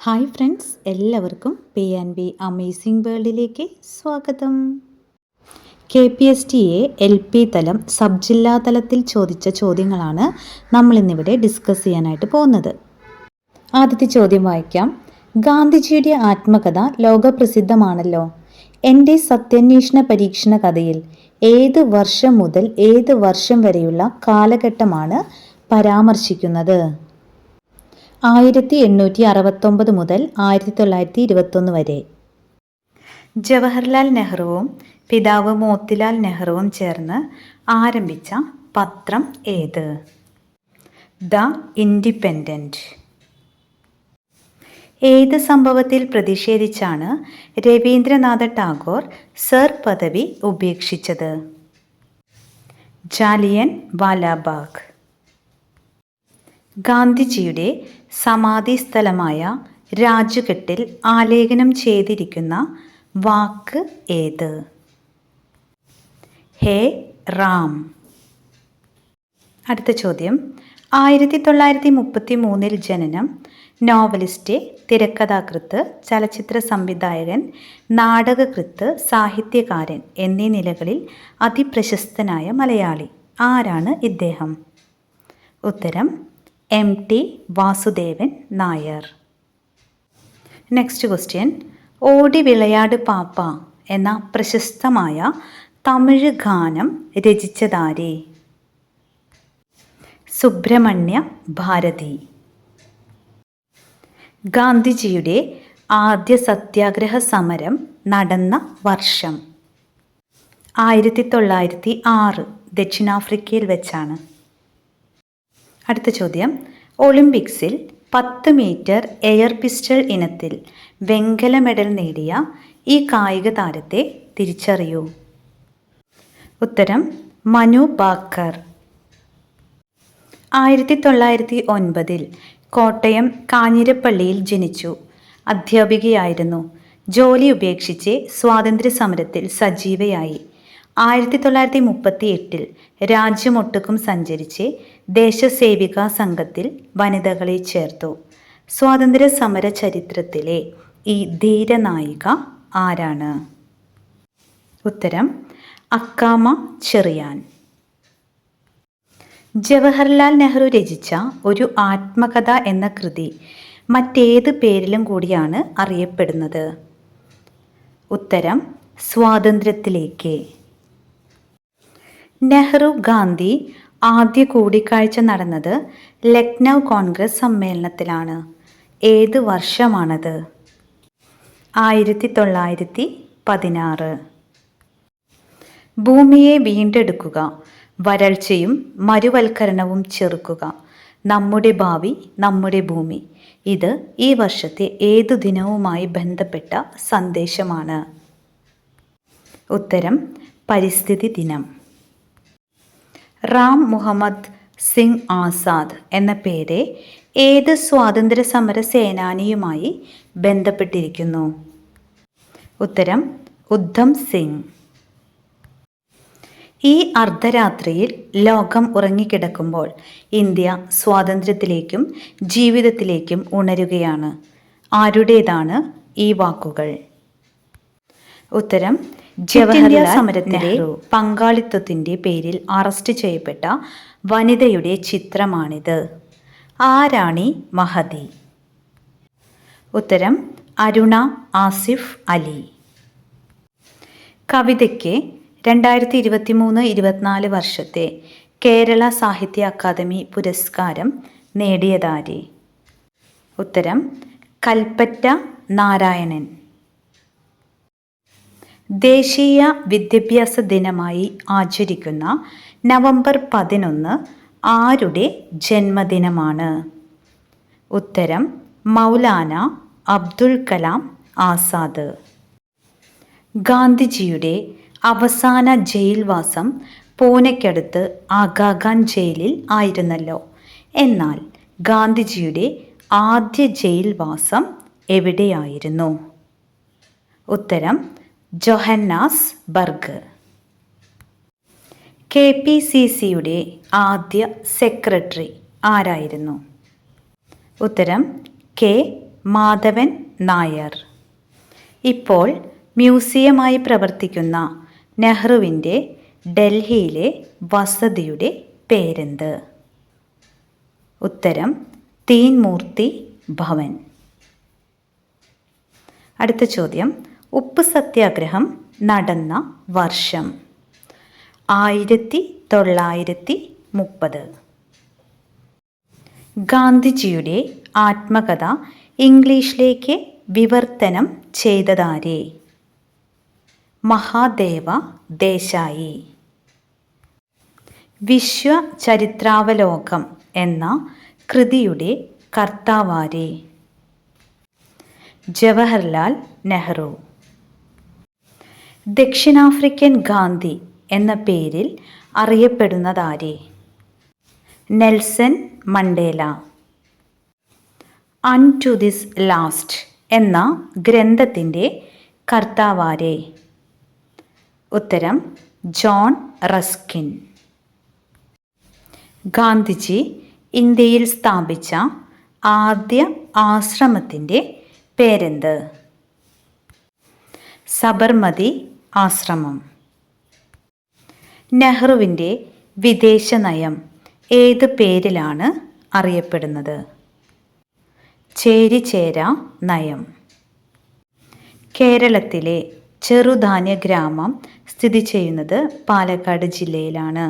Hi friends എല്ലാവർക്കും P and B amazing വേൾഡിലേക്ക് സ്വാഗതം. K P S T A L P തലം sub ജില്ലാ തലത്തിൽ ചോദിച്ച ചോദ്യങ്ങളാണ് നമ്മളിന്നിവിടെ ഡിസ്കസ് ചെയ്യാനായിട്ട് പോകുന്നത്. ആദ്യത്തെ ചോദ്യം വായിക്കാം. ഗാന്ധിജിയുടെ ആത്മകഥ ലോകപ്രസിദ്ധമാണല്ലോ. എന്റെ സത്യാന്വേഷണ പരീക്ഷണ കഥയിൽ ഏത് വർഷം മുതൽ ഏത് വർഷം വരെയുള്ള കാലഘട്ടമാണ് പരാമർശിക്കുന്നത്? ആയിരത്തി എണ്ണൂറ്റി അറുപത്തൊമ്പത് മുതൽ ആയിരത്തി തൊള്ളായിരത്തി ഇരുപത്തൊന്ന് വരെ. ജവഹർലാൽ നെഹ്റുവും പിതാവ് മോത്തിലാൽ നെഹ്റുവും ചേർന്ന് ആരംഭിച്ച പത്രം ഏത്? ദ ഇൻഡിപെൻഡന്റ് ഏത് സംഭവത്തിൽ പ്രതിഷേധിച്ചാണ് രവീന്ദ്രനാഥ ടാഗോർ സർ പദവി ഉപേക്ഷിച്ചത്? ജാലിയൻ വാലാബാഗ്. ഗാന്ധിജിയുടെ സമാധി സ്ഥലമായ രാജുകെട്ടിൽ ആലേഖനം ചെയ്തിരിക്കുന്ന വാക്ക് ഏത്? ഹേ റാം. അടുത്ത ചോദ്യം. ആയിരത്തി തൊള്ളായിരത്തി മുപ്പത്തി മൂന്നിൽ ജനനം നോവലിസ്റ്റ് തിരക്കഥാകൃത്ത് ചലച്ചിത്ര സംവിധായകൻ നാടകകൃത്ത് സാഹിത്യകാരൻ എന്നീ നിലകളിൽ അതിപ്രശസ്തനായ മലയാളി ആരാണ് ഇദ്ദേഹം? ഉത്തരം M T Vasudevan Nair next question ഓടി വിളയാട് പാപ്പ എന്ന പ്രശസ്തമായ തമിഴ് ഗാനം രചിച്ചതാരെ? സുബ്രഹ്മണ്യ ഭാരതി. ഗാന്ധിജിയുടെ ആദ്യ സത്യാഗ്രഹ സമരം നടന്ന വർഷം ആയിരത്തി തൊള്ളായിരത്തി ആറ് ദക്ഷിണാഫ്രിക്കയിൽ വെച്ചാണ്. അടുത്ത ചോദ്യം. ഒളിമ്പിക്സിൽ പത്ത് മീറ്റർ എയർ പിസ്റ്റൾ ഇനത്തിൽ വെങ്കല മെഡൽ നേടിയ ഈ കായിക താരത്തെ തിരിച്ചറിയൂ. ഉത്തരം മനു ബാക്കർ. ആയിരത്തി തൊള്ളായിരത്തി ഒൻപതിൽ കോട്ടയം കാഞ്ഞിരപ്പള്ളിയിൽ ജനിച്ചു. അധ്യാപികയായിരുന്നു. ജോലി ഉപേക്ഷിച്ച് സ്വാതന്ത്ര്യ സമരത്തിൽ സജീവയായി. ആയിരത്തി തൊള്ളായിരത്തി മുപ്പത്തി എട്ടിൽ രാജ്യമൊട്ടുക്കും സഞ്ചരിച്ച് ദേശസേവിക സംഘത്തിൽ വനിതകളെ ചേർത്തു. സ്വാതന്ത്ര്യ സമര ചരിത്രത്തിലെ ഈ ധീരനായിക ആരാണ്? ഉത്തരം അക്കാമ ചെറിയാൻ. ജവഹർലാൽ നെഹ്റു രചിച്ച ഒരു ആത്മകഥ എന്ന കൃതി മറ്റേത് പേരിലും കൂടിയാണ് അറിയപ്പെടുന്നത്. ഉത്തരം സ്വാതന്ത്ര്യത്തിലേക്ക്. നെഹ്റു ഗാന്ധി ആദ്യ കൂടിക്കാഴ്ച നടന്നത് ലക്നൗ കോൺഗ്രസ് സമ്മേളനത്തിലാണ്. ഏത് വർഷമാണത്? ആയിരത്തി തൊള്ളായിരത്തി പതിനാറ് ഭൂമിയെ വീണ്ടെടുക്കുക വരൾച്ചയും മരുവൽക്കരണവും ചെറുക്കുക. നമ്മുടെ ഭാവി നമ്മുടെ ഭൂമി. ഇത് ഈ വർഷത്തെ ഏതു ദിനവുമായി ബന്ധപ്പെട്ട സന്ദേശമാണ്. ഉത്തരം പരിസ്ഥിതി ദിനം. റാം മുഹമ്മദ് സിംഗ് ആസാദ് എന്ന പേര് ഏത് സ്വാതന്ത്ര്യ സമര സേനാനിയുമായി ബന്ധപ്പെട്ടിരിക്കുന്നു? ഉത്തരം ഉദ്ധം സിംഗ്. ഈ അർദ്ധരാത്രിയിൽ ലോകം ഉറങ്ങിക്കിടക്കുമ്പോൾ ഇന്ത്യ സ്വാതന്ത്ര്യത്തിലേക്കും ജീവിതത്തിലേക്കും ഉണരുകയാണ്. ആരുടേതാണ് ഈ വാക്കുകൾ? ഉത്തരം ജവഹർലാൽ സമരത്തിലെ പങ്കാളിത്തത്തിന്റെ പേരിൽ അറസ്റ്റ് ചെയ്യപ്പെട്ട വനിതയുടെ ചിത്രമാണിത്. ആരാണി മഹതി? ഉത്തരം അരുണ ആസിഫ് അലി. കവിതയ്ക്ക് രണ്ടായിരത്തി ഇരുപത്തി മൂന്ന് ഇരുപത്തിനാല് വർഷത്തെ കേരള സാഹിത്യ അക്കാദമി പുരസ്കാരം നേടിയതാരെ? ഉത്തരം കൽപ്പറ്റ നാരായണൻ. ദേശീയ വിദ്യാഭ്യാസ ദിനമായി ആചരിക്കുന്ന നവംബർ പതിനൊന്ന് ആരുടെ ജന്മദിനമാണ്? ഉത്തരം മൗലാന അബ്ദുൽ കലാം ആസാദ്. ഗാന്ധിജിയുടെ അവസാന ജയിൽവാസം പൂനെക്കടുത്ത് ആഗാഖാൻ ജയിലിൽ ആയിരുന്നല്ലോ. എന്നാൽ ഗാന്ധിജിയുടെ ആദ്യ ജയിൽവാസം എവിടെയായിരുന്നു? ഉത്തരം Johannesburg. K P C സിയുടെ ആദ്യ സെക്രട്ടറി ആരായിരുന്നു? ഉത്തരം കെ മാധവൻ നായർ. ഇപ്പോൾ മ്യൂസിയമായി പ്രവർത്തിക്കുന്ന നെഹ്റുവിന്റെ ഡൽഹിയിലെ വസതിയുടെ പേരെന്ത്? ഉത്തരം തീൻമൂർത്തി ഭവൻ. അടുത്ത ചോദ്യം ഉപ്പ് സത്യാഗ്രഹം നടന്ന വർഷം. ആയിരത്തി തൊള്ളായിരത്തി മുപ്പത് ഗാന്ധിജിയുടെ ആത്മകഥ ഇംഗ്ലീഷിലേക്ക് വിവർത്തനം ചെയ്തതാരെ? മഹാദേവ ദേശായി. വിശ്വ ചരിത്രാവലോകം എന്ന കൃതിയുടെ കർത്താവാരെ? ജവഹർലാൽ നെഹ്റു. ദക്ഷിണാഫ്രിക്കൻ ഗാന്ധി എന്ന പേരിൽ അറിയപ്പെടുന്നതാരെ? Nelson Mandela. Unto this last എന്ന ഗ്രന്ഥത്തിന്റെ കർത്താവാരെ. ഉത്തരം ജോൺ റസ്കിൻ. ഗാന്ധിജി ഇന്ത്യയിൽ സ്ഥാപിച്ച ആദ്യ ആശ്രമത്തിന്റെ പേരെന്ത്? സബർമതി ആശ്രമം. നെഹ്റുവിന്റെ വിദേശ നയം ഏത് പേരിലാണ് അറിയപ്പെടുന്നത്? ചേരിചേര നയം. കേരളത്തിലെ ചെറുധാന്യ ഗ്രാമം സ്ഥിതി ചെയ്യുന്നത് പാലക്കാട് ജില്ലയിലാണ്.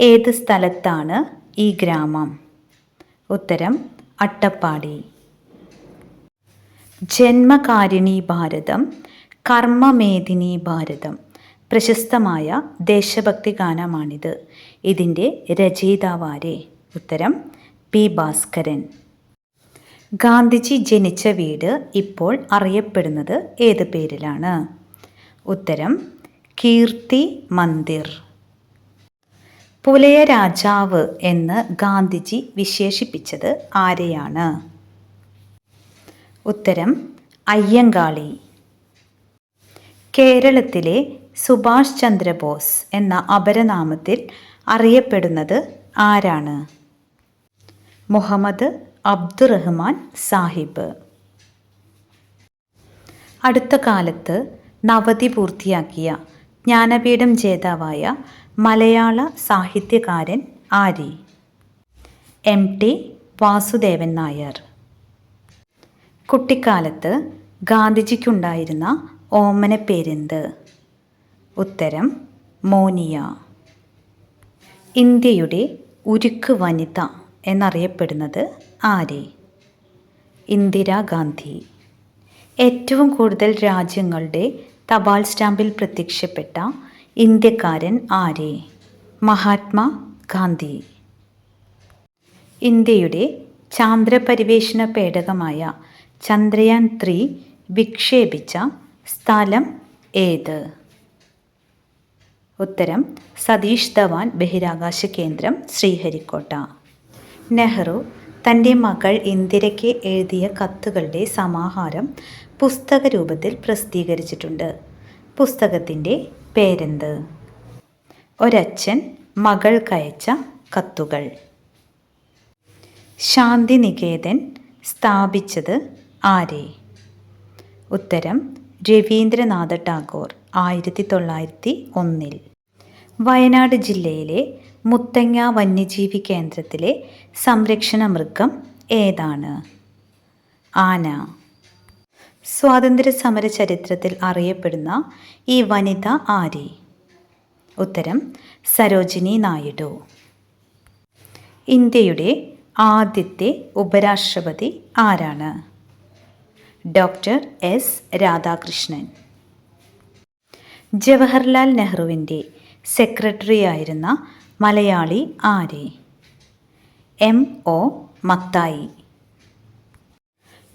ഏത് സ്ഥലത്താണ് ഈ ഗ്രാമം? ഉത്തരം അട്ടപ്പാടി. ജന്മകാരിണി ഭാരതം കർമ്മമേദിനി ഭാരതം. പ്രശസ്തമായ ദേശഭക്തി ഗാനമാണിത്. ഇതിന്റെ രചയിതാവാരെ ഉത്തരം പി ഭാസ്കരൻ. ഗാന്ധിജി ജനിച്ച വീട് ഇപ്പോൾ അറിയപ്പെടുന്നത് ഏത് പേരിലാണ്? ഉത്തരം കീർത്തി മന്ദിർ. പുലയ രാജാവ് എന്ന് ഗാന്ധിജി വിശേഷിപ്പിച്ചത് ആരെയാണ്? ഉത്തരം അയ്യങ്കാളി. കേരളത്തിലെ സുഭാഷ് ചന്ദ്രബോസ് എന്ന അപരനാമത്തിൽ അറിയപ്പെടുന്നത് ആരാണ്? മുഹമ്മദ് അബ്ദുറഹ്മാൻ സാഹിബ്. അടുത്ത കാലത്ത് നവതി പൂർത്തിയാക്കിയ ജ്ഞാനപീഠം ജേതാവായ മലയാള സാഹിത്യകാരൻ ആരി. എം. ടി. വാസുദേവൻ നായർ. കുട്ടിക്കാലത്ത് ഗാന്ധിജിക്കുണ്ടായിരുന്ന ഓമന പേരെന്ത്? ഉത്തരം മോനിയ. ഇന്ത്യയുടെ ഉരുക്ക് വനിത എന്നറിയപ്പെടുന്നത് ആരെ? ഇന്ദിരാഗാന്ധി ഏറ്റവും കൂടുതൽ രാജ്യങ്ങളുടെ തപാൽ സ്റ്റാമ്പിൽ പ്രത്യക്ഷപ്പെട്ട ഇന്ത്യക്കാരൻ ആരെ? മഹാത്മാ ഗാന്ധി. ഇന്ത്യയുടെ ചാന്ദ്രപരിവേഷണ പേടകമായ ചന്ദ്രയാൻ ത്രീ വിക്ഷേപിച്ച സ്ഥലം ഏത്? ഉത്തരം സതീഷ് ധവാൻ ബഹിരാകാശ കേന്ദ്രം ശ്രീഹരിക്കോട്ട. നെഹ്റു തന്റെ മകൾ ഇന്ദിരയ്ക്ക് എഴുതിയ കത്തുകളുടെ സമാഹാരം പുസ്തക രൂപത്തിൽ പ്രസിദ്ധീകരിച്ചിട്ടുണ്ട്. പുസ്തകത്തിന്റെ പേരെന്ത്? ഒരച്ഛൻ മകൾക്കയച്ച കത്തുകൾ. ശാന്തിനികേതൻ സ്ഥാപിച്ചത് ആരെ? ഉത്തരം രവീന്ദ്രനാഥ ടാഗോർ ആയിരത്തി തൊള്ളായിരത്തി ഒന്നിൽ വയനാട് ജില്ലയിലെ മുത്തങ്ങ വന്യജീവി കേന്ദ്രത്തിലെ സംരക്ഷണ മൃഗം ഏതാണ്? ആന. സ്വാതന്ത്ര്യ സമര ചരിത്രത്തിൽ അറിയപ്പെടുന്ന ഈ വനിത ആരി? ഉത്തരം സരോജിനി നായിഡു. ഇന്ത്യയുടെ ആദ്യത്തെ ഉപരാഷ്ട്രപതി ആരാണ്? Doctor S Radhakrishnan. ജവഹർലാൽ നെഹ്റുവിന്റെ സെക്രട്ടറി ആയിരുന്ന മലയാളി ആരെ? M O Mathai.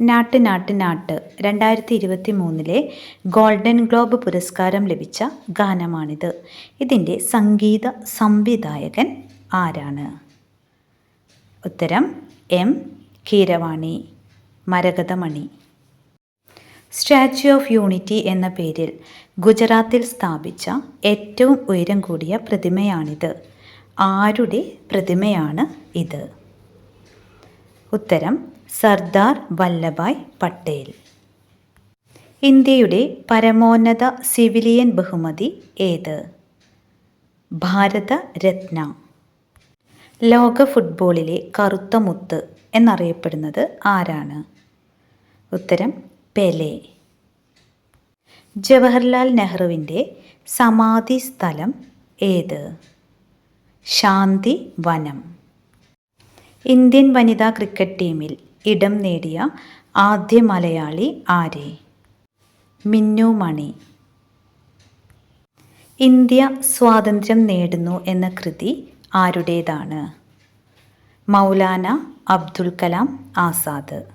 നാട്ട് നാട്ട് നാട്ട് രണ്ടായിരത്തി ഇരുപത്തി മൂന്നിലെ ഗോൾഡൻ ഗ്ലോബ് പുരസ്കാരം ലഭിച്ച ഗാനമാണിത്. ഇതിന്റെ സംഗീത സംവിധായകൻ ആരാണ്? ഉത്തരം M Keeravani Maragathamani. Statue of unity എന്ന പേരിൽ ഗുജറാത്തിൽ സ്ഥാപിച്ച ഏറ്റവും ഉയരം കൂടിയ പ്രതിമയാണിത്. ആരുടെ പ്രതിമയാണ് ഇത്? ഉത്തരം സർദാർ വല്ലഭായ് പട്ടേൽ. ഇന്ത്യയുടെ പരമോന്നത സിവിലിയൻ ബഹുമതി ഏത്? ഭാരത രത്ന ലോക ഫുട്ബോളിലെ കറുത്ത മുത്ത് എന്നറിയപ്പെടുന്നത് ആരാണ്? ഉത്തരം പെലെ. ജവഹർലാൽ നെഹ്റുവിന്റെ സമാധി സ്ഥലം ഏത്? ശാന്തി വനം. ഇന്ത്യൻ വനിതാ ക്രിക്കറ്റ് ടീമിൽ ഇടം നേടിയ ആദ്യ മലയാളി ആര്? മിന്നു മണി. ഇന്ത്യ സ്വാതന്ത്ര്യം നേടുന്നു എന്ന കൃതി ആരുടേതാണ്? മൗലാന അബ്ദുൽ കലാം ആസാദ്.